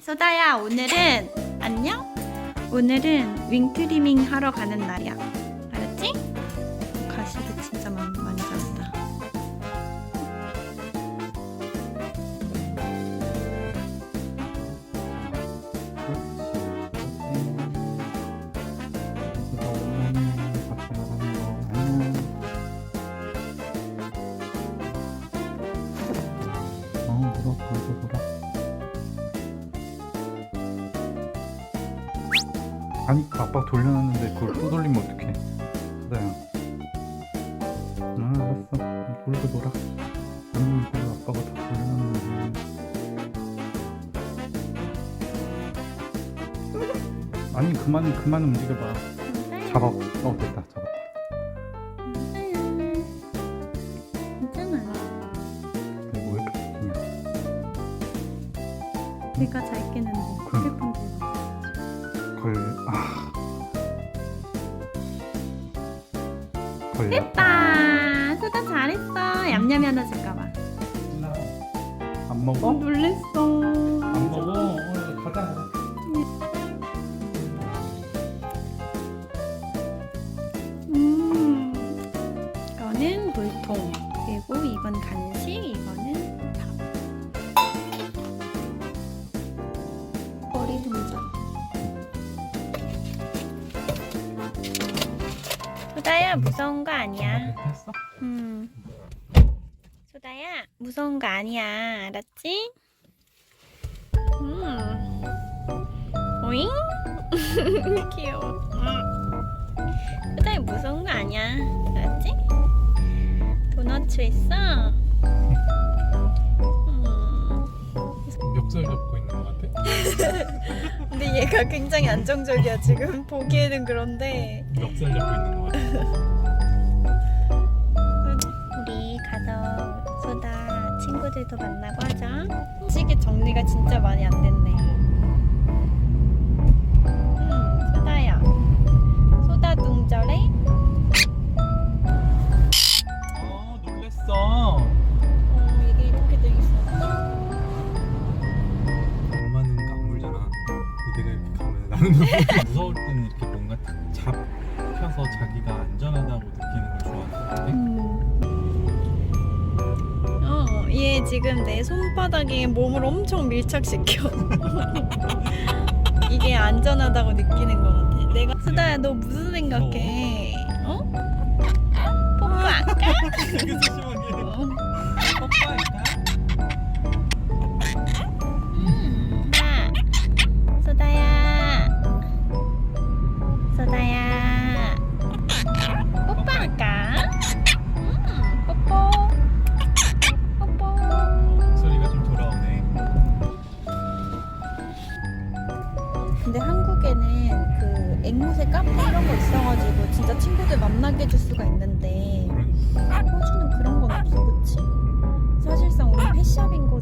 소다야 오늘은 안녕? 오늘은 윙크리밍 하러 가는 날이야 알았지? 가시도 진짜 많이, 아니, 그 아빠 돌려놨는데 그걸 또 돌리면 어떡해. 그다야. 아, 알았어. 돌고 놀아. 이거 아빠가 다 돌려놨는데. 아니, 그만, 그만 움직여봐. 잡아. 어, 됐다. 괜찮아 이거 왜 이렇게 웃기냐. 잘 깨는 됐다. 소다 잘했어. 얌얌이 하나 줄까봐. 안 먹어? 놀랬어. 안 먹어? 어, 가자, 가자. 음, 이거는 물통. 그리고 이건 간식 소다야 무서운 거 아니야? 음. 소다야 무서운 거 아니야 알았지? 음. 오잉? 귀여워 음. 소다야 무서운 거 아니야 알았지? 도너츠 있어? 근데 얘가 굉장히 안정적이야 지금 보기에는 그런데 멱살 잡고 있는 것 같아. 우리 가서 소다 친구들도 만나고 하자. 시계 정리가 진짜 많이 안 됐네. 나는 너무 무서울 때는 이렇게 뭔가 잡혀서 자기가 안전하다고 느끼는 걸 좋아하는 것 같아. 어, 얘 지금 내 손바닥에 몸을 엄청 밀착시켜. 이게 안전하다고 느끼는 것 같아. 내가 수다야 너 무슨 생각해? 어? 뽀뽀할까? 되게 소심하게. 어. 뽀뽀할까? 소다야 뽀뽀할까? 음, 뽀뽀 뽀뽀 목소리가 좀 돌아오네. 근데 한국에는 그 앵무새 카페 이런 거 있어가지고 진짜 친구들 만나게 해줄 수가 있는데 그러니까. 호주는 그런 건 없어 그치? 사실상 우리 펫샵인 거